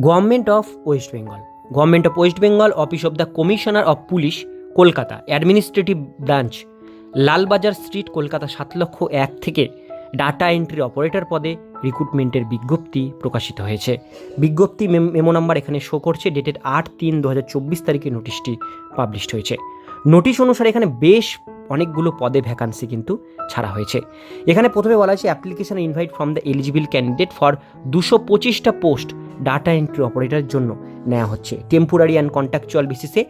Government of West Bengal government of West Bengal office of the commissioner of police Kolkata administrative branch Lalbazar street Kolkata সাত লক্ষ এক থেকে data entry operator পদে রিক্রুটমেন্টের বিজ্ঞপ্তি প্রকাশিত হয়েছে। বিজ্ঞপ্তি মেম- নাম্বার এখানে শো করছে ডেটের আট তিন দু হাজার চব্বিশ তারিখে নোটিশটি পাবলিশড হয়েছে। নোটিশ অনুসারে এখানে বেশ অনেকগুলো পদে ভ্যাকান্সি কিন্তু ছাড়া হয়েছে। এখানে প্রথমে বলা হয়েছে application invite from the eligible candidate for দুশো পঁচিশটা পোস্ট ডাটা এন্ট্রি অপারেটরের জন্য নেওয়া হচ্ছে। টেম্পোরারি অ্যান্ড কন্ট্রাকচুয়াল বেসিসে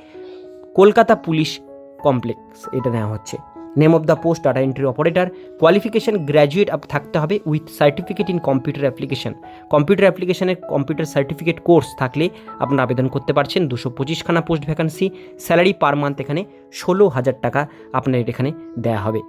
কলকাতা পুলিশ কমপ্লেক্স এটা নেওয়া হচ্ছে। Name of the post data entry operator qualification graduate up থাকতে হবে with certificate in computer application computer অ্যাপ্লিকেশনের কম্পিউটার সার্টিফিকেট কোর্স থাকলে আপনারা আবেদন করতে পারছেন। দুশো পঁচিশখানা post vacancy salary per month এখানে ষোলো হাজার টাকা আপনার এখানে দেওয়া হবে।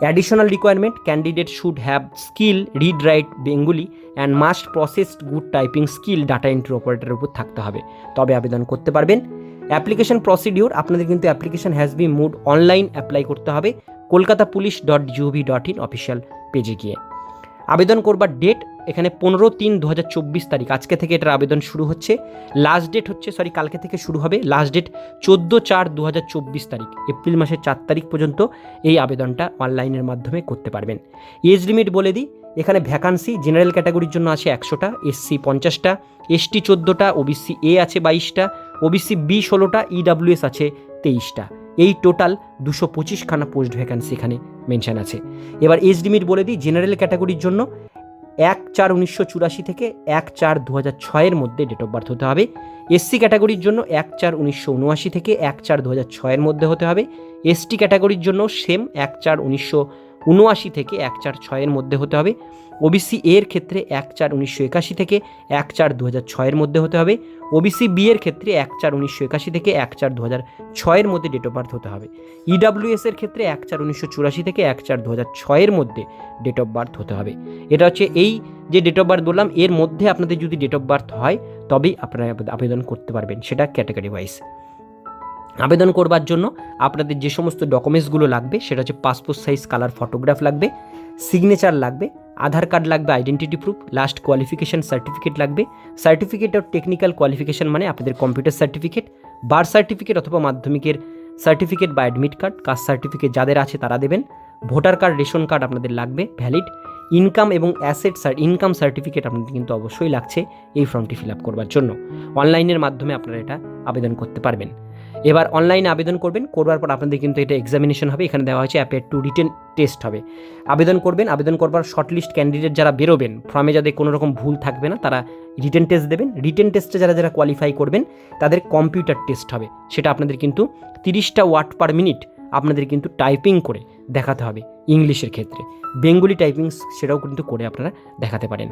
Additional requirement candidate should have skill read write Bengali and must processed good typing skill data entry অপারেটরের উপর থাকতে হবে। তবে আবেদন করতে পারবেন। অ্যাপ্লিকেশন প্রসিডিওর আপনাদের কিন্তু application has be made online apply করতে হবে। Kolkata police dot gov dot in official পেজে গিয়ে। আবেদন করবার ডেট এখানে পনেরো তিন দু তারিখ। আজকে থেকে এটার আবেদন শুরু হচ্ছে। লাস্ট ডেট হচ্ছে সরি কালকে থেকে শুরু হবে। লাস্ট ডেট চোদ্দ চার দু তারিখ, এপ্রিল মাসের চার তারিখ পর্যন্ত এই আবেদনটা অনলাইনের মাধ্যমে করতে পারবেন। এজ লিমিট বলে দিই, এখানে ভ্যাকান্সি জেনারেল ক্যাটাগরির জন্য আছে একশোটা এসসি পঞ্চাশটা এসটি চোদ্দোটা ওবিসি এ আছে বাইশটা ওবিসি বি ষোলোটা ইডাব্লিউএস আছে তেইশটা। এই টোটাল দুশো পঁচিশখানা পোস্ট ভ্যাকান্সি এখানে মেনশান আছে। এবার এজ লিমিট বলে দিই, জেনারেল ক্যাটাগরির জন্য এক চার উনিশশো চুরাশি থেকে এক চার দু হাজার ছয়ের মধ্যে ডেট অফ বার্থ হতে হবে। এসসি ক্যাটাগরির জন্য এক চার উনিশশো উনআশি থেকে এক চার দু হাজার ছয়ের মধ্যে হতে হবে। এসটি ক্যাটাগরির জন্য সেম এক চার উনিশশো উনআশি থেকে এক চার ছয়ের মধ্যে হতে হবে। ওবিসি এর ক্ষেত্রে এক চার উনিশশো একাশি থেকে এক চার দু হাজার ছয়ের মধ্যে হতে হবে। ওবিসি বি এর ক্ষেত্রে এক চার উনিশশো একাশি থেকে এক চার দু হাজার ছয়ের মধ্যে ডেট অফ বার্থ হতে হবে। ইডাব্লিউএস এর ক্ষেত্রে এক চার উনিশশো চুরাশি থেকে এক চার দু হাজার ছয়ের মধ্যে ডেট অফ বার্থ হতে হবে। এটা হচ্ছে এই যে ডেট অফ বার্থ বললাম, এর মধ্যে আপনাদের যদি ডেট অফ বার্থ হয়, তবেই আপনারা আবেদন করতে পারবেন, সেটা ক্যাটাগরি ওয়াইজ আবেদন করবার জন্য আপনাদের যে সমস্ত ডকুমেন্টসগুলো লাগবে, সেটা হচ্ছে পাসপোর্ট সাইজ কালার ফটোগ্রাফ লাগবে সিগনেচার লাগবে, আধার কার্ড লাগবে identity proof last qualification certificate লাগবে। সার্টিফিকেট অফ টেকনিক্যাল কোয়ালিফিকেশন মানে আপনাদের কম্পিউটার সার্টিফিকেট বার্থ সার্টিফিকেট অথবা মাধ্যমিকের সার্টিফিকেট বা অ্যাডমিট কার্ড কাস্ট সার্টিফিকেট যাদের আছে তারা দেবেন। ভোটার কার্ড রেশন কার্ড আপনাদের লাগবে ভ্যালিড ইনকাম এবং অ্যাসেট ইনকাম সার্টিফিকেট আপনাদের কিন্তু অবশ্যই লাগছে এই ফর্মটি ফিল আপ করবার জন্য। অনলাইনের মাধ্যমে আপনারা এটা আবেদন করতে পারবেন। এবার অনলাইনে আবেদন করবেন, করবার পর আপনাদের কিন্তু এটা এক্সামিনেশন হবে, এখানে দেওয়া হয়েছে অ্যাপের টু রিটেন টেস্ট হবে। আবেদন করবেন, আবেদন করবার শর্টলিস্ট ক্যান্ডিডেট যারা বেরোবেন ফর্মে যাদের কোনো রকম ভুল থাকবে না, তারা রিটেন টেস্ট দেবেন। রিটেন টেস্টে যারা যারা কোয়ালিফাই করবেন, তাদের কম্পিউটার টেস্ট হবে। সেটা আপনাদের কিন্তু তিরিশটা ওয়াট পার মিনিট আপনাদের কিন্তু টাইপিং করে দেখাতে হবে, ইংলিশের ক্ষেত্রে। বেঙ্গলি টাইপিং সেটাও কিন্তু করে আপনারা দেখাতে পারেন।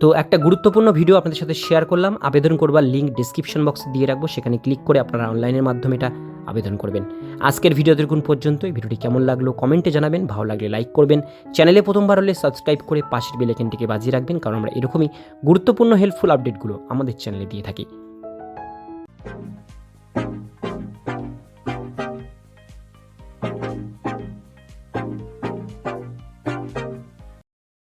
তো একটা গুরুত্বপূর্ণ ভিডিও আপনাদের সাথে শেয়ার করলাম। আবেদন করবার লিঙ্ক ডিসক্রিপশন বক্সে দিয়ে রাখব। সেখানে ক্লিক করে আপনারা অনলাইনের মাধ্যমে এটা আবেদন করবেন। আজকের ভিডিও দেখুন পর্যন্ত এই ভিডিওটি কেমন লাগল কমেন্টে জানাবেন। ভালো লাগলে লাইক করবেন। চ্যানেলে প্রথমবার হলে সাবস্ক্রাইব করে পাশের বেলেকেনটিকে বাজিয়ে রাখবেন। কারণ আমরা এরকমই গুরুত্বপূর্ণ হেল্পফুল আপডেটগুলো আমাদের চ্যানেলে দিয়ে থাকি।